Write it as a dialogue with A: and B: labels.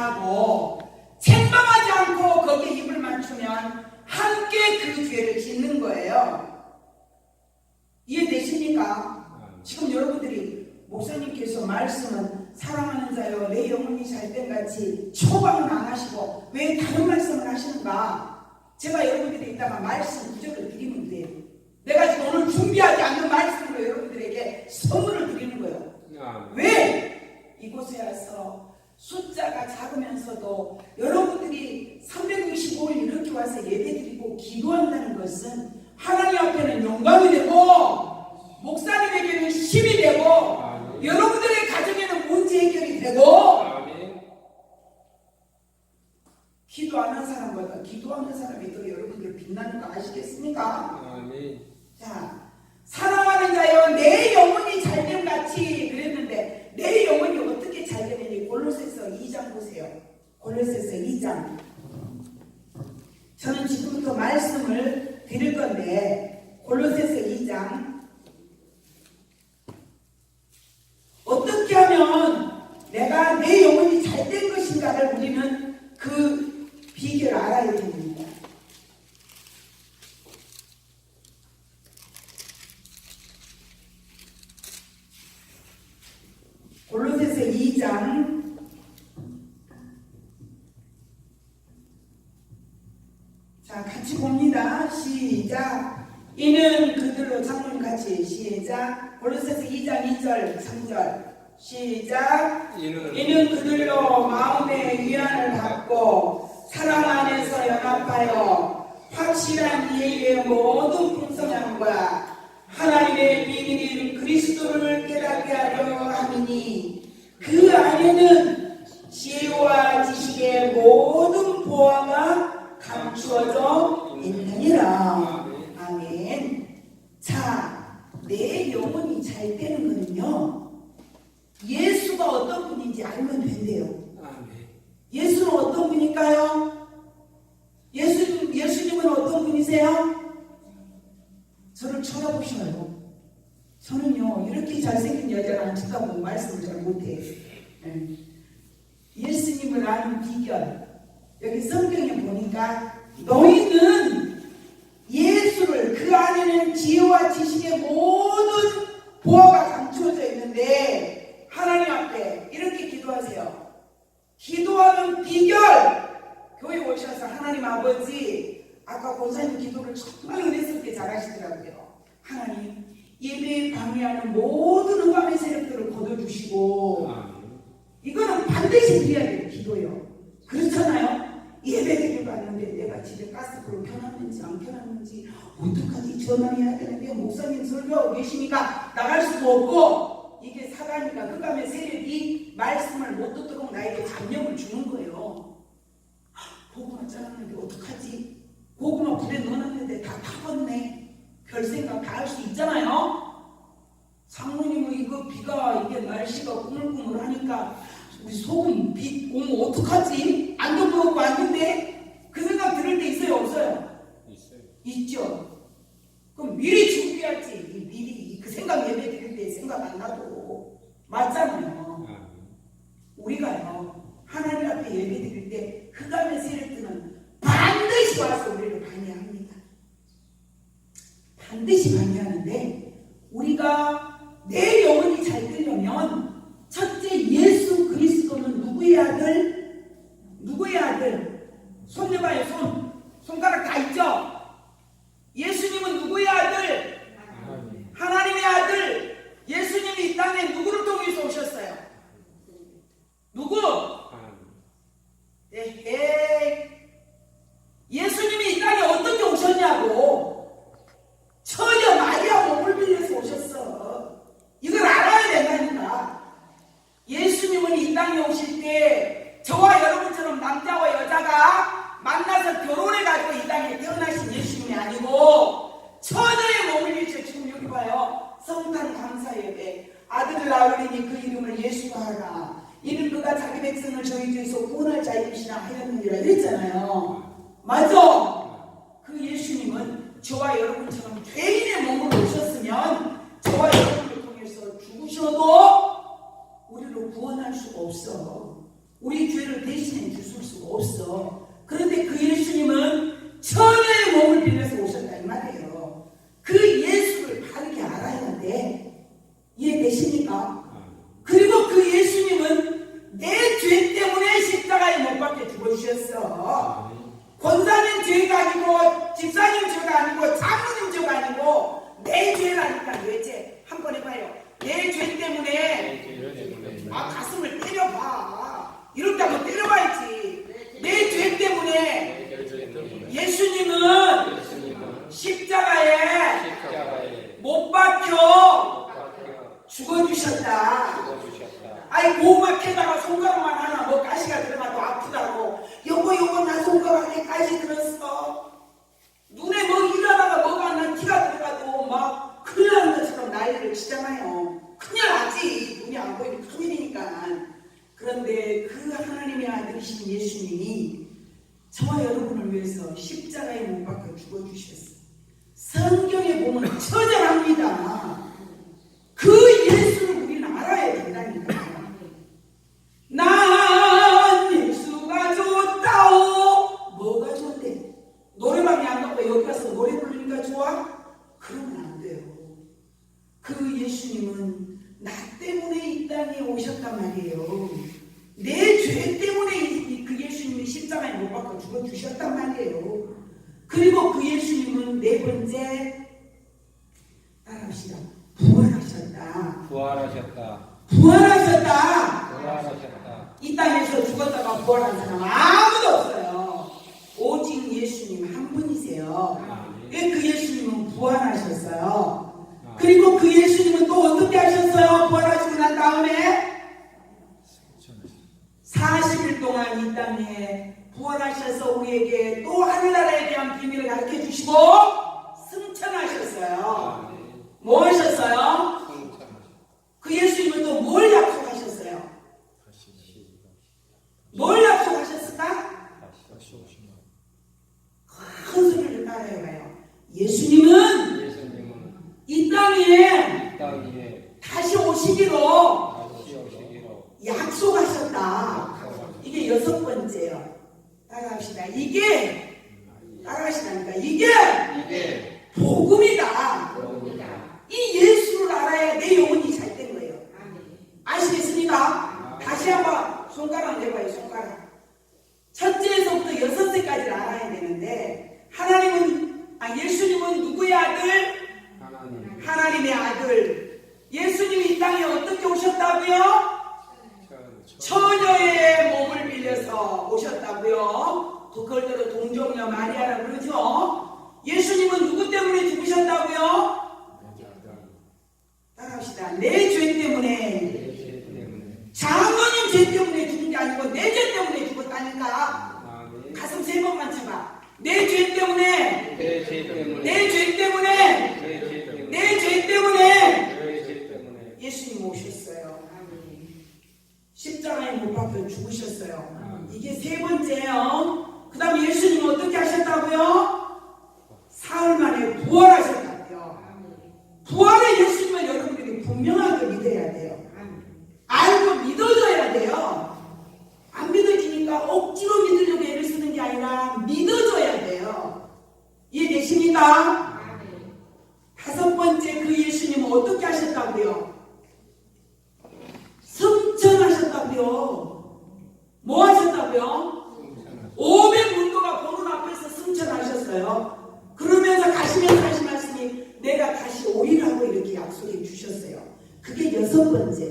A: 하고 책망하지 않고 거기에 입을 맞추면 함께 그 죄를 짓는 거예요. 이해되십니까? 지금 여러분들이 목사님께서 말씀은 사랑하는 자여 내 영혼이 잘된 같이 초방은 안 하시고 왜 다른 말씀을 하시는가? 제가 여러분들이 이따가 말씀 구절을 드리면 돼요. 내가 지금 오늘 준비하지 않는 말씀으로 여러분들에게 선물을 드리는 거예요.
B: 아멘.
A: 왜 이곳에 와서 숫자가 작으면서도 여러분들이 365일 이렇게 와서 예배드리고 기도한다는 것은 하나님 앞에는 영광이 되고 목사님에게는 힘이 되고
B: 아멘.
A: 여러분들의 가정에는 문제 해결이 되고
B: 아멘.
A: 기도 안 한 사람보다 기도하는 사람이 더 여러분들 빛나는 거 아시겠습니까?
B: 아멘.
A: 자, 사랑하는 자여 내 영혼이 잘됨 같이 그랬는데 내 영혼이 어떻게 잘되느니 골로새서 2장 보세요. 골로새서 2장. 저는 지금부터 말씀을 드릴 건데 골로새서 2장 어떻게 하면 내가 내 영혼이 잘된 것인가를 우리는 그 비결을 알아야 됩니다. 골로새서 2장. 자 같이 봅니다. 시작. 이는 그들로 장모님 같이 시작. 골로새서 2장 2절 3절. 시작.
B: 이는
A: 이는 그들로 마음의 위안을 받고 사랑 안에서 연합하여 확실한 이해의 모든 풍성함과 하나님의 비밀인 그리스도를 깨닫게 하려 함이니 그 안에는 지혜와 지식의 모든 보화가 감추어져 있느니라. 아멘. 자, 내 영혼이 잘 되는 거는요. 예수가 어떤 분인지 알면 된대요. 예수는 어떤 분일까요? 예수, 예수님은 어떤 분이세요? 저를 쳐다보셔요. 이렇게 잘생긴 여자를 안 쳐다보고 말씀을 잘 못해요. 예. 예수님을 아는 비결. 여기 성경에 보니까 너희는 예수를 그 안에는 지혜와 지식의 모든 보화가 감추어져 있는데 하나님 앞에 이렇게 기도하세요. 기도하는 비결 교회 오셔서 하나님 아버지 아까 권사님 기도를 정말 은혜스럽게 잘하시더라고요. 하나님 예배에 방해하는 모든 흑암의 세력들을 거둬주시고. 이거는 반드시 드려야 될 기도예요. 그렇잖아요. 예배드리러 갔는데 내가 집에 가스불을 켜놨는지 안 켜놨는지 어떡하지 전화해야 되는데 목사님 설교하고 계시니까 나갈 수도 없고 이게 사단이가 흑암의 세력이 말씀을 못 듣도록 나에게 잡념을 주는 거예요. 고구마 잘랐는데 어떡하지? 고구마 불에 넣어놨는데 다 타겠네. 별 생각 다 할 수 있잖아요. 장모님은 이거 비가 이게 날씨가 꾸물꾸물하니까 우리 소금 비 오면 어떡하지? 안도 부럽고 안된데 그 생각 들을 때 있어요 없어요?
B: 있어요.
A: 있죠. 그럼 미리 준비하지. 이 미리 그 생각 예배 드릴 때 생각 안 나도 맞잖아요.
B: 아멘.
A: 우리가요 하나님 앞에 예배 드릴 때 흑암의 세력들은 반드시 와서 우리를 방해합니다. 반드시 방해하는데 우리가 내 영혼이 잘 되려면 첫째 예수 그리스도는 누구의 아들? 누구의 아들? 손내봐요 손. 손가락 다 있죠? 예수님은 누구의 아들?
B: 아멘.
A: 하나님의 아들. 예수님이 이 땅에 누구를 통해서 오셨어요? 누구?
B: 아멘.
A: 에헤이. 예수님이 이 땅에 어떻게 오셨냐고. 처녀 마리아 몸을 빌려서 오셨어. 이걸 알아야 된다니까. 예수님은 이 땅에 오실 때 저와 여러분처럼 남자와 여자가 만나서 결혼해가지고 이 땅에 태어나신 예수님이 아니고 처녀의 몸을 빌려 지금 여기 봐요. 성탄 감사 예배. 아들을 낳으리니 그 이름을 예수가 하라. 이는 그가 자기 백성을 저희 중에서 구원할 자이시나 하였느니라 이랬잖아요. 맞아. 그 예수님은 저와 여러분처럼 죄인의 몸으로 오셨으면 저와 여러분을 통해서 죽으셔도 우리를 구원할 수가 없어. 우리 죄를 대신해 주실 수가 없어. 그런데 그 예수님은 천의 몸을 빌려서 오셨다 이 말이에요. 그 예수를 바르게 알아야 돼. 이해되십니까? 그리고 그 예수님은 내 죄 때문에 십자가에 못 박혀 죽어주셨어. 권사님 죄가 아니고 집사님 죄가 아니고 장로님 죄가 아니고 내 죄라니까 내 죄. 한 번 해봐요. 내 죄 때문에 아 가슴을 때려봐. 이렇게 하면 때려봐야지. 내 죄 때문에 예수님은 십자가에 못 박혀 죽어주셨다. 아이 고막에다가 손가락만 하나 뭐 가시가 들어가도 아프다고 요거 요거 나 손가락에 들었어 눈에 뭐 일하다가 뭐가 안나 티가 들어가도 막 큰일 나는 것처럼 난리를 치잖아요. 큰일 나지. 눈이 안 보이면 큰일이니까. 그런데 그 하나님의 아들이신 예수님이 저와 여러분을 위해서 십자가에 못 박혀 죽어주셨어 성경에 보면 처절합니다 그 예수를 우리는 알아야 된다니까. 난 예수가 좋다오. 뭐가 좋대? 노래방에 안 가고 여기 가서 노래 부르니까 좋아? 그러면 안 돼요. 그 예수님은 나 때문에 이 땅에 오셨단 말이에요. 내 죄 때문에 그 예수님이 십자가에 못 박혀 죽어 주셨단 말이에요. 그리고 그 예수님은 네 번째 따라합시다. 부활하셨다.
B: 부활하셨다.
A: 부활하셨다.
B: 부활하셨다.
A: 이 땅에서 죽었다가 부활한 사람 아무도 없어요. 오직 예수님 한 분이세요. 왜그 예수님은 부활하셨어요. 그리고 그 예수님은 또 어떻게 하셨어요? 부활하시고 난 다음에 40일 동안 이 땅에 부활하셔서 우리에게 또 하늘나라에 대한 비밀을 가르쳐 주시고 승천하셨어요. 뭐 하셨어요? 그 예수님은 또 뭘 약속하셨어요? 뭘 약속하셨을까? 큰 소리를 따라해봐요. 예수님은 이 땅에
B: 이 땅에
A: 다시 오시기로
B: 다시 오시기로
A: 약속하셨다. 이게 여섯 번째요. 따라합시다. 이게 따라하시다니까. 이게
B: 이게
A: 복음이다.
B: 복음이다.
A: 이 예수를 알아야 내 영혼이 잘 된 거예요. 아시겠습니까? 다시 한번 손가락 내봐요. 손가락. 첫째에서부터 여섯째까지를 알아야 되는데 하나님은 아 예수님은 누구의 아들?
B: 하나님
A: 하나님의 아들. 예수님이 이 땅에 어떻게 오셨다고요? 처녀의 몸을 빌려서 오셨다고요. 그걸대로 동정녀 마리아라 그러죠. 예수님은 누구 때문에 죽으셨다고요? 따라합시다. 내 죄 때문에 장모님 죄 때문에 죽은 게 아니고 내 죄 때문에 죽었다니까. 가슴 세 번만 쳐봐. 내 죄 때문에
B: 내 죄 때문에
A: 내 죄 때문에
B: 내 죄 때문에
A: 내죄 때문에
B: 내죄 때문에
A: 예수님 오셨어요. 십자가에 못 박혀 죽으셨어요. 이게 세 번째예요. 그 다음에 예수님 어떻게 하셨다고요? 사흘 만에 부활하셨다고요. 부활의 예수님을 여러분들이 분명하게 믿어야 돼요. 알고 믿어줘야 돼요. 안 믿어지니까 억지로 믿으려고 애를 쓰는 게 아니라 믿어줘야 돼요. 이해되십니까? 다섯 번째 그 예수님은 어떻게 하셨다고요? 승천하셨다고요. 뭐 하셨다고요? 500문도가 보는 앞에서 승천 하셨어요. 그러면서 가시면서 하신 말씀이 내가 다시 오리라고 이렇게 약속해 주셨어요. 그게 여섯 번째예요.